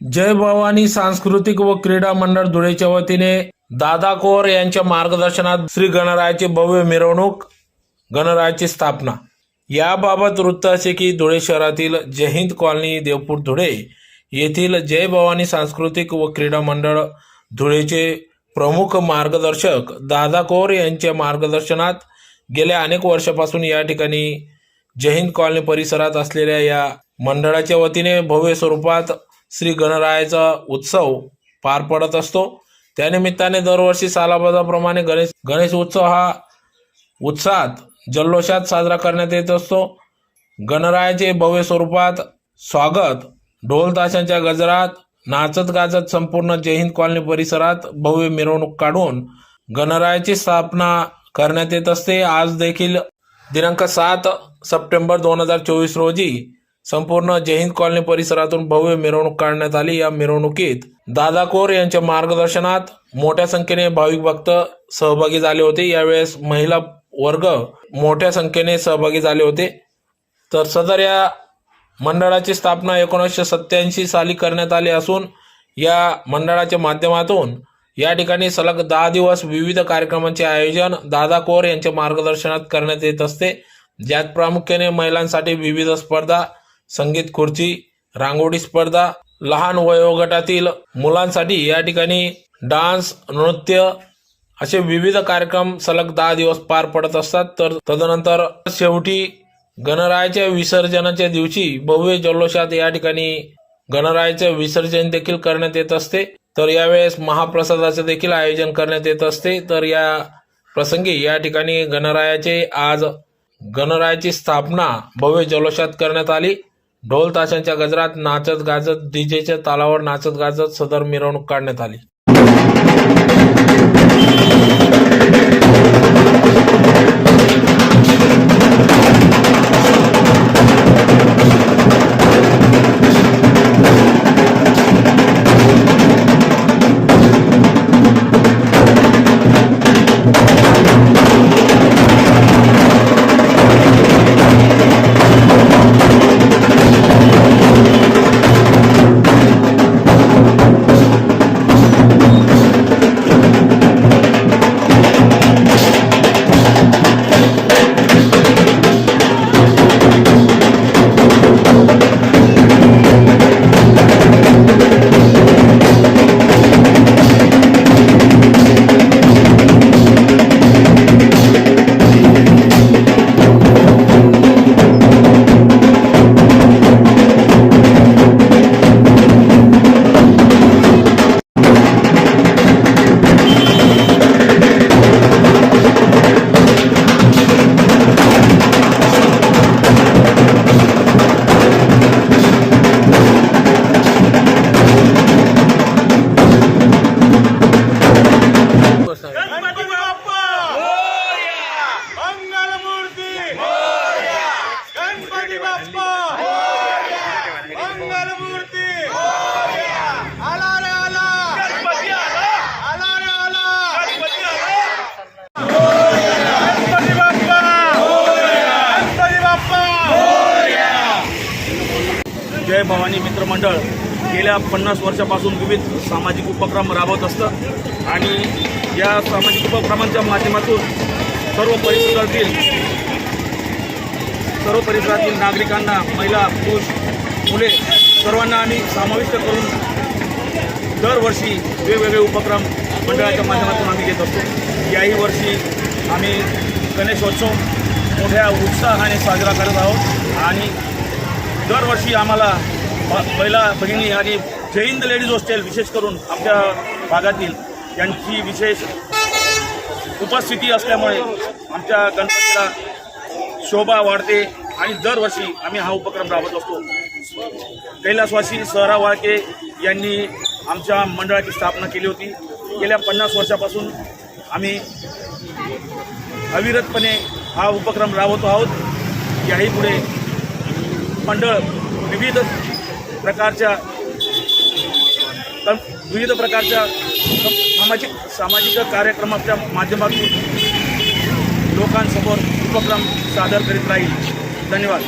जय भवानी सांस्कृतिक व क्रीडा मंडळ धुळेच्या वतीने दादा कोर यांच्या मार्गदर्शनात श्री गणरायाची भव्य मिरवणूक गणरायाची स्थापना. याबाबत वृत्त असे की धुळे शहरातील जयहिंद कॉलनी देवपूर धुळे येथील जय भवानी सांस्कृतिक व क्रीडा मंडळ धुळेचे प्रमुख मार्गदर्शक दादा कोर यांच्या मार्गदर्शनात गेल्या अनेक वर्षापासून या ठिकाणी जयहिंद कॉलनी परिसरात असलेल्या या मंडळाच्या वतीने भव्य स्वरूपात श्री गणरायाचा उत्सव पार पडत असतो. त्यानिमित्ताने दरवर्षी सालाबाजाप्रमाणे गणेश गणेश उत्सव हा उत्साहात जल्लोषात साजरा करण्यात येत असतो. गणरायाचे भव्य स्वरूपात स्वागत ढोल ताशांच्या गजरात नाचत गाजत संपूर्ण जयहिंद कॉलनी परिसरात भव्य मिरवणूक काढून गणरायाची स्थापना करण्यात येत असते. आज देखील दिनांक सात सप्टेंबर दोन हजार चोवीस रोजी संपूर्ण जयहिंद कॉलनी परिसरातून भव्य मिरवणूक काढण्यात आली. या मिरवणुकीत दादा कोर यांच्या मार्गदर्शनात मोठ्या संख्येने भाविक भक्त सहभागी झाले होते. यावेळेस महिला वर्ग मोठ्या संख्येने सहभागी झाले होते. तर सदर या मंडळाची स्थापना एकोणीसशे सत्याऐंशी साली करण्यात आली असून या मंडळाच्या माध्यमातून या ठिकाणी सलग दहा दिवस विविध कार्यक्रमांचे आयोजन दादा कोर यांच्या मार्गदर्शनात करण्यात येत असते. ज्यात प्रामुख्याने महिलांसाठी विविध स्पर्धा संगीत खुर्ची रांगोळी स्पर्धा लहान वयोगटातील मुलांसाठी या ठिकाणी डान्स नृत्य असे विविध कार्यक्रम सलग दहा दिवस पार पडत असतात. तर तदनंतर शेवटी गणरायाच्या विसर्जनाच्या दिवशी भव्य जल्लोषात या ठिकाणी गणरायाचे विसर्जन देखील करण्यात येत असते. तर यावेळेस महाप्रसादाचे देखील आयोजन करण्यात येत असते. तर या प्रसंगी या ठिकाणी गणरायाचे आज गणरायाची स्थापना भव्य जल्लोषात करण्यात आली. ढोल ताशांच्या गजरात नाचत गाजत डीजेच्या तालावर नाचत गाजत सदर मिरवणूक काढण्यात आली. मंडळ गेल्या पन्नास वर्षापासून विविध सामाजिक उपक्रम राबवत असतं. आणि या सामाजिक उपक्रमांच्या माध्यमातून सर्व परिसरातील सर्व परिसरातील नागरिकांना महिला पुरुष मुले सर्वांना आम्ही समाविष्ट करून दरवर्षी वेगवेगळे उपक्रम मंडळाच्या माध्यमातून आम्ही घेत असतो. याही वर्षी आम्ही गणेशोत्सव मोठ्या उत्साहाने साजरा करत आहोत. आणि दरवर्षी आम्हाला महिला भगिनी आणि जय लेडीज हॉस्टेल विशेष करून आमच्या भागातील यांची विशेष उपस्थिती असल्यामुळे आमच्या गणपतीला शोभा वाढते आणि दरवर्षी आम्ही हा उपक्रम राबवत असतो. कैलासवासी सहरा वाळके यांनी आमच्या मंडळाची स्थापना केली होती. गेल्या पन्नास वर्षापासून आम्ही अविरतपणे हा उपक्रम राबवतो आहोत. याही पुढे मंडळ विविध प्रकारच्या विविध प्रकारच्या सामाजिक सामाजिक कार्यक्रमाच्या माध्यमातून लोकांसमोर उपक्रम सादर करीत राहील. धन्यवाद.